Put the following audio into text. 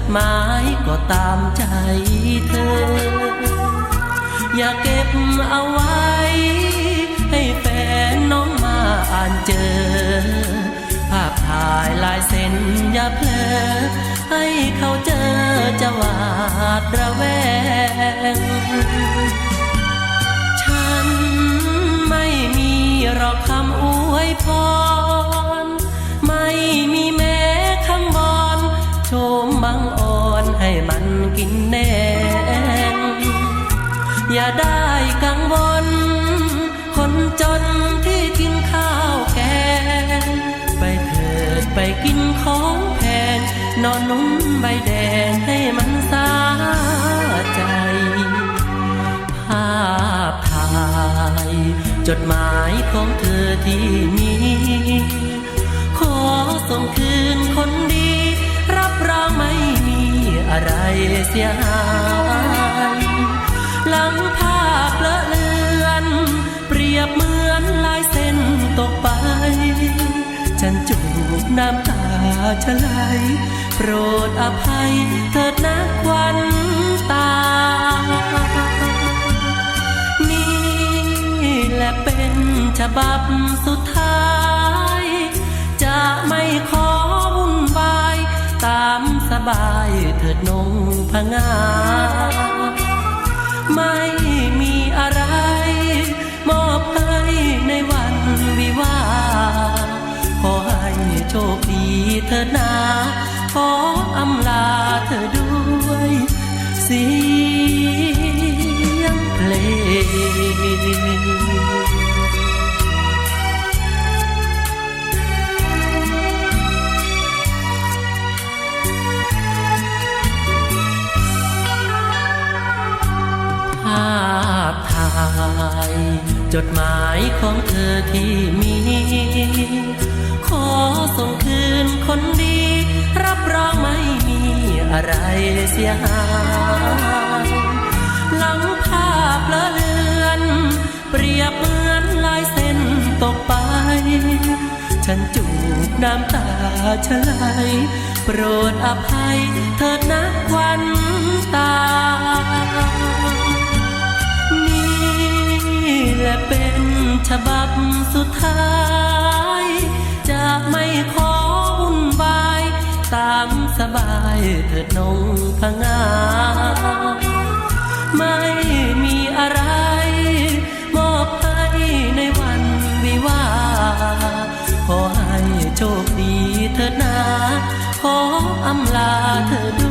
ดหมายก็ตามใจเธอ อย่าเก็บเอาไว้ ให้แฟนน้องมาอ่านเจอ ภาพถ่ายลายเซ็นอย่าเพลอให้เขาเจอจะหวาดระแวง มันกินแนงอย่าได้กังวล คนจนที่กินข้าวแกง ไปเถิดไปกินของแพง นอนนุ่มใบแดงให้มันสาใจ ภาพถ่าย จดหมายของเธอที่มี ขอส่งคืน เสียหายหลังภาพเลอะเลือน เปรียบเหมือนลายเส้นตกไป ฉันจูบน้ำตาชะไหลโปรดอภัยเถิดนะควันตา นี่แหละเป็นฉบับสุดท้าย จะไม่ขอ บายเถิดนงพงา ไม่มีอะไร มอบให้ในวันวิวา ขอให้โชคดีเถิดนา ขออำลาเธอด้วยสี จดหมายของเธอที่มี ขอส่งคืนคนดี รับรองไม่มีอะไรเสียหายหลังภาพละเลือน เปรียบเหมือนลายเส้นตกไป ฉันจูบน้ำตาชะไหลโปรดอภัยเถิดนะ ฉบับสุดท้าย จะไม่ขอวุ่นวาย ตามสบายเถิดนงพงา ไม่มีอะไร มอบให้ในวันวิวา ขอให้โชคดีเถิดนา ขออำลาเธอ